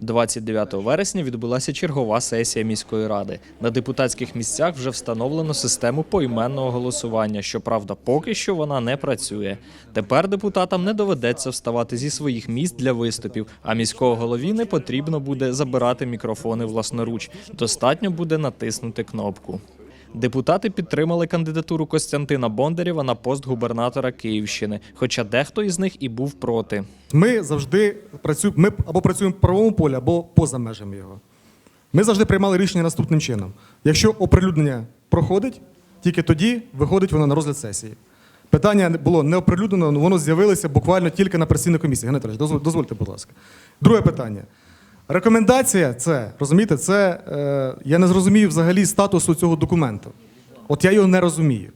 29 вересня відбулася чергова сесія міської ради. На депутатських місцях вже встановлено систему поіменного голосування. Щоправда, поки що вона не працює. Тепер депутатам не доведеться вставати зі своїх місць для виступів, а міського голові не потрібно буде забирати мікрофони власноруч. Достатньо буде натиснути кнопку. Депутати підтримали кандидатуру Костянтина Бондарєва на пост губернатора Київщини, хоча дехто із них і був проти. Ми завжди працюємо, ми або працюємо в правовому полі, або поза межами його. Ми завжди приймали рішення наступним чином. Якщо оприлюднення проходить, тільки тоді виходить воно на розгляд сесії. Питання було не оприлюднено, воно з'явилося буквально тільки на працівній комісії. Геннадій дозвольте, будь ласка. Друге питання. Рекомендація це, розумієте, це е, я не зрозумію взагалі статусу цього документу. От я його не розумію.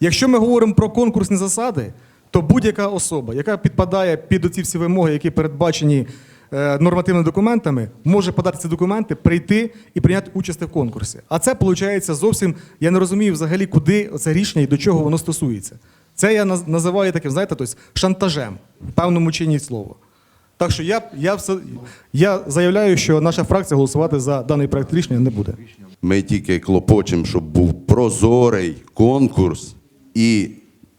Якщо ми говоримо про конкурсні засади, то будь-яка особа, яка підпадає під оці всі вимоги, які передбачені е, нормативними документами, може подати ці документи, прийти і прийняти участь в конкурсі. А це виходить зовсім. Я не розумію взагалі, куди це рішення і до чого воно стосується. Це я називаю таким, знаєте, тобто шантажем в певному чині слова. Так що я, я, все, я заявляю, що наша фракція голосувати за даний проект рішення не буде. Ми тільки клопочемо, щоб був прозорий конкурс і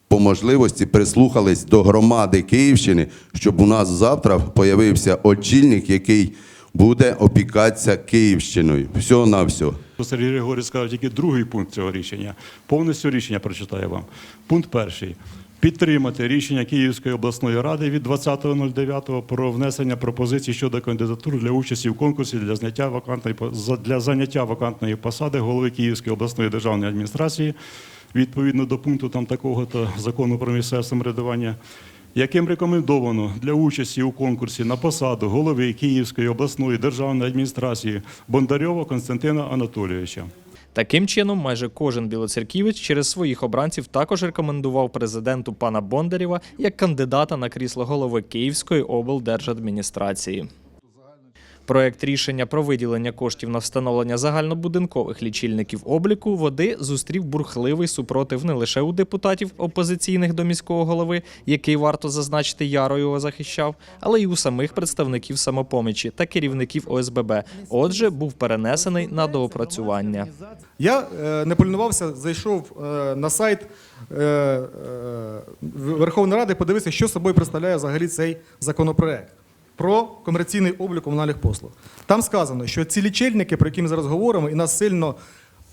по можливості прислухались до громади Київщини, щоб у нас завтра появився очільник, який буде опікатися Київщиною. Все на все. Сергій Григорій сказав тільки другий пункт цього рішення. Повністю рішення прочитаю вам. Пункт перший. Підтримати рішення Київської обласної ради від 20.09 про внесення пропозицій щодо кандидатур для участі в конкурсі для зняття вакантної для заняття вакантної посади голови Київської обласної державної адміністрації відповідно до пункту там такого то закону про місцеве самоврядування яким рекомендовано для участі у конкурсі на посаду голови Київської обласної державної адміністрації Бондарьова Константина Анатолійовича. Таким чином, майже кожен білоцерківець через своїх обранців також рекомендував президенту пана Бондарєва як кандидата на крісло голови Київської облдержадміністрації. Проект рішення про виділення коштів на встановлення загальнобудинкових лічильників обліку води зустрів бурхливий супротив не лише у депутатів опозиційних до міського голови, який варто зазначити яро його захищав, але й у самих представників самопомічі та керівників ОСББ. Отже, був перенесений на доопрацювання. Я е, не полінувався, зайшов е, на сайт е, Верховної Ради, подивився, що собою представляє взагалі цей законопроект про комерційний облік комунальних послуг. Там сказано, що ці лічильники, про які ми зараз говоримо, і нас сильно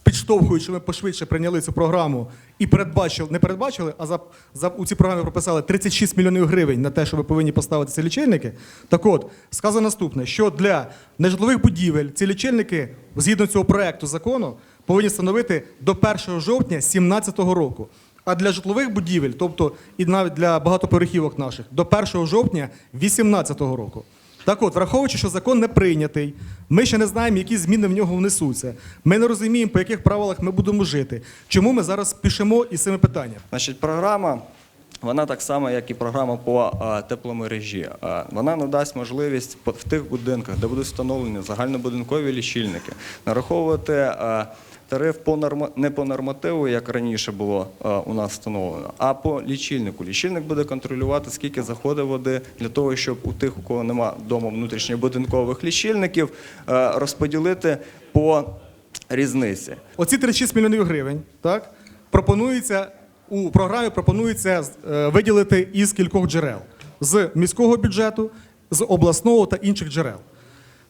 підштовхують, що ми пошвидше прийняли цю програму і передбачили, не передбачили, а за, за у цій програмі прописали 36 мільйонів гривень на те, що ви повинні поставити ці лічильники. Так от, сказано наступне, що для нежитлових будівель ці лічильники, згідно цього проекту закону, повинні становити до 1 жовтня 2017 року. А для житлових будівель, тобто і навіть для багатоповерхівок наших, до 1 жовтня 2018 року. Так от, враховуючи, що закон не прийнятий, ми ще не знаємо, які зміни в нього внесуться. Ми не розуміємо, по яких правилах ми будемо жити. Чому ми зараз пишемо із цими питаннями? Значить, програма. Вона так само, як і програма по тепломережі. Вона надасть можливість в тих будинках, де будуть встановлені загальнобудинкові лічильники, нараховувати тариф по норма, не по нормативу, як раніше було а, у нас встановлено, а по лічильнику. Лічильник буде контролювати, скільки заходить води для того, щоб у тих, у кого немає вдома внутрішньобудинкових лічильників, а, розподілити по різниці. Оці 36 мільйонів гривень так, пропонується у програмі пропонується е, виділити із кількох джерел: з міського бюджету, з обласного та інших джерел.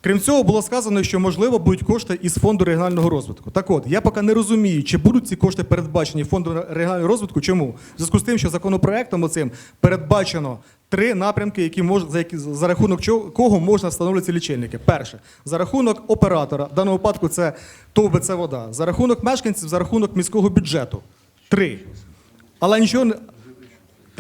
Крім цього, було сказано, що можливо будуть кошти із фонду регіонального розвитку. Так от, я поки не розумію, чи будуть ці кошти передбачені фондом регіонального розвитку. Чому? В зв'язку з тим, що законопроектом оцим передбачено три напрямки, які мож, за, які, за рахунок чого, кого можна встановлювати лічильники. Перше, за рахунок оператора, в даному випадку це ТОВ «БЦ вода, за рахунок мешканців, за рахунок міського бюджету. Три. Але нічого.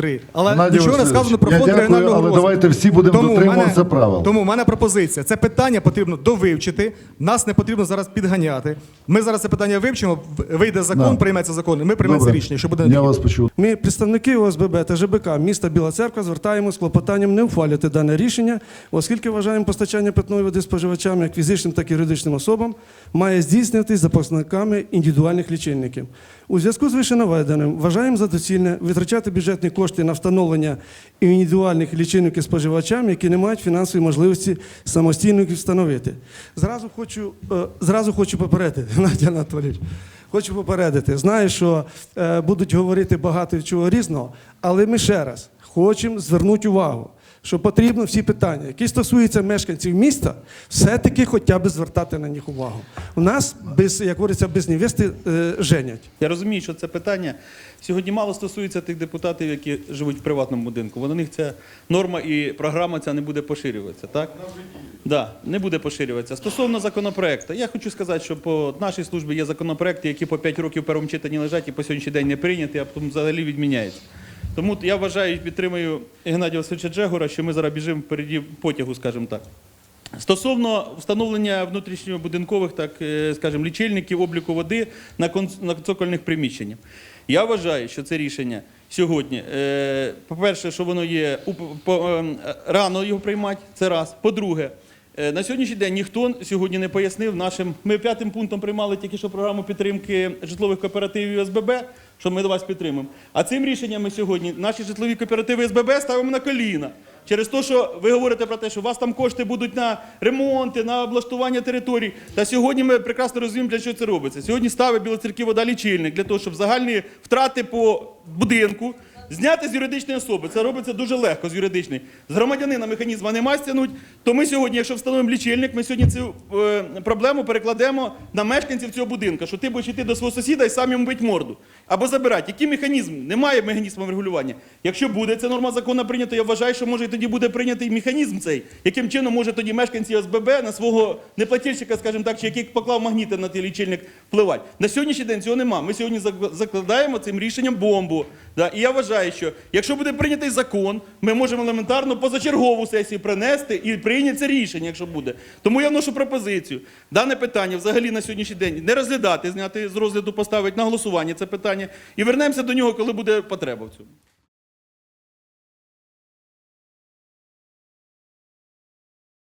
Три. Але Геннадій нічого не Васильович, сказано про я фонд дякую, регіонального але розвитку. давайте всі будемо Тому дотримуватися мене- правил. Тому у мене пропозиція. Це питання потрібно довивчити. Нас не потрібно зараз підганяти. Ми зараз це питання вивчимо. в- Вийде закон, Да. прийметься закон, і ми приймемо це Добре. рішення, що буде Я вас почув. Ми, представники ОСББ та ЖБК міста Біла Церква, звертаємось з клопотанням не ухвалювати дане рішення, оскільки вважаємо постачання питної води споживачам, як фізичним, так і юридичним особам, має здійснюватись за показниками індивідуальних лічильників. У зв'язку з вищенаведеним вважаємо за доцільне витрачати бюджетні кошти кошти на встановлення індивідуальних лічильників споживачам, які не мають фінансової можливості самостійно їх встановити. Зразу хочу, е, зразу хочу попередити, Надя Анатолійович, хочу попередити. Знаю, що е, будуть говорити багато чого різного, але ми ще раз хочемо звернути увагу що потрібно всі питання, які стосуються мешканців міста, все-таки хоча б звертати на них увагу. У нас без, як говориться, без невести е, женять. Я розумію, що це питання сьогодні мало стосується тих депутатів, які живуть в приватному будинку. Бо них ця норма і програма ця не буде поширюватися, так? Да, не буде поширюватися. Стосовно законопроекту, я хочу сказати, що по нашій службі є законопроекти, які по 5 років в першому читанні лежать і по сьогоднішній день не прийняті, а потім взагалі відміняються. Тому я вважаю і підтримую Геннадія Васильовича Джегора, що ми зараз біжимо впереді потягу, скажімо так. Стосовно встановлення внутрішньобудинкових, так е, скажімо, лічильників обліку води на цокольних приміщеннях. Я вважаю, що це рішення сьогодні, е, по-перше, що воно є ем, рано його приймати, це раз. По-друге, е, на сьогоднішній день ніхто сьогодні не пояснив нашим. Ми п'ятим пунктом приймали тільки що програму підтримки житлових кооперативів і ОСББ, що ми до вас підтримуємо. А цим рішенням ми сьогодні наші житлові кооперативи СББ ставимо на коліна. Через те, що ви говорите про те, що у вас там кошти будуть на ремонти, на облаштування територій. Та сьогодні ми прекрасно розуміємо, для чого це робиться. Сьогодні ставить Білоцерків лічильник для того, щоб загальні втрати по будинку зняти з юридичної особи. Це робиться дуже легко з юридичної. З громадянина механізма нема стягнуть. То ми сьогодні, якщо встановимо лічильник, ми сьогодні цю е, проблему перекладемо на мешканців цього будинку, що ти будеш йти до свого сусіда і сам йому бить морду. Або забирати. Який механізм? Немає механізму регулювання. Якщо буде ця норма закону прийнята, я вважаю, що може і тоді буде прийнятий механізм цей, яким чином може тоді мешканці ОСББ на свого неплательщика, скажімо так, чи який поклав магніти на той лічильник, впливати. На сьогоднішній день цього нема. Ми сьогодні закладаємо цим рішенням бомбу. Да? І я вважаю, що якщо буде прийнятий закон, ми можемо елементарно позачергову сесію принести і прийняти це рішення, якщо буде. Тому я вношу пропозицію. Дане питання взагалі на сьогоднішній день не розглядати, зняти з розгляду, поставити на голосування це питання. І вернемося до нього, коли буде потреба в цьому.